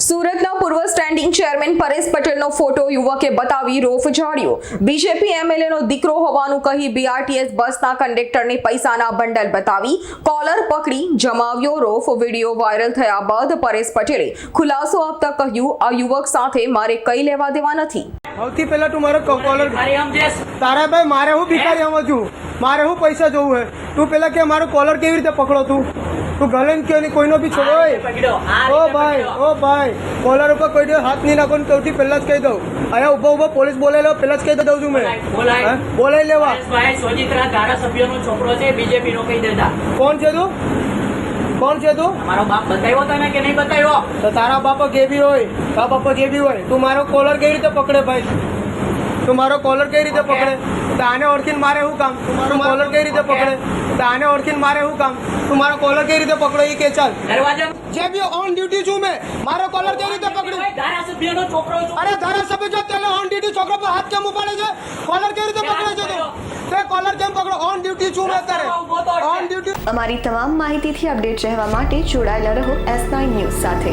સુરતના પૂર્વ standing chairman Paresh પટેલનો ફોટો યુવકે બતાવી રોફ ઝાડ્યો. બીજેપી એમએલએનો દીકરો હોવાનું કહી બીઆરટીએસ બસના કંડક્ટરને પૈસાના બંડલ બતાવી. કોલર પકડી જમાવ્યો રોફ. વીડિયો વાયરલ થયા બાદ પરેશ પટેલે ખુલાસો આપતા કહ્યું આ યુવક સાથે મારે કઈ લેવા દેવા નથી. સૌથી પહેલા તું મારો કો- કોલર તારા ભાઈ મારે હું ભિખારી આવું છું. મારે હું પૈસા જોવું હે? તું પેલા કે મારો કોલર કેવી રીતે પકડો તું? તું ગલન કયો કોઈનો બી છોડો આ ભાઈ ઓ ભાઈ કોલર ઉપર કોઈ દિવસ હાથ નહીં નાખો ને સૌથી પહેલા જ કહી દઉં. અહીંયા ઊભો ઊભો પોલીસ બોલાવી લેવા પહેલા જ કહી દઉં છું મેં? બોલાવી લેવા. સોજિત્રા ધારાસભ્યનો છોકરો છે બીજેપી નો કહી દેતા. કોણ છે તું? કોણ છે તું? મારો બાપ બતાવ્યો તને કે નહીં બતાવ્યો? તો તારા બાપા જે બી હોય તારા બાપા જે બી હોય. તું મારો કોલર કેવી રીતે પકડે ભાઈ? તું મારો કોલર કેવી રીતે પકડે? તો આને ઓળખીને મારે શું કામ? તું મારો કોલર કઈ રીતે પકડે? તાને ઓળખીને મારે શું કામ? તું મારો કોલર કેવી રીતે પકડો એ કે ચાલ. જે બી ઓન ડ્યુટી છું મેં મારો કોલર કેવી રીતે પકડ્યો ધારાસભ્યનો છોકરો છું. અરે ધારાસભ્ય જો તેને ઓન ડ્યુટી છોકરો પર હાથ કેમ ઉપાડે છે? કોલર કેવી રીતે પકડે છે તું? તે કોલર કેમ પકડો? ઓન ડ્યુટી છું મેં અત્યારે. ઓન ડ્યુટી અમારી તમામ માહિતીથી અપડેટ રહેવા માટે જોડાયેલા રહો એસ નાઇન ન્યૂઝ સાથે.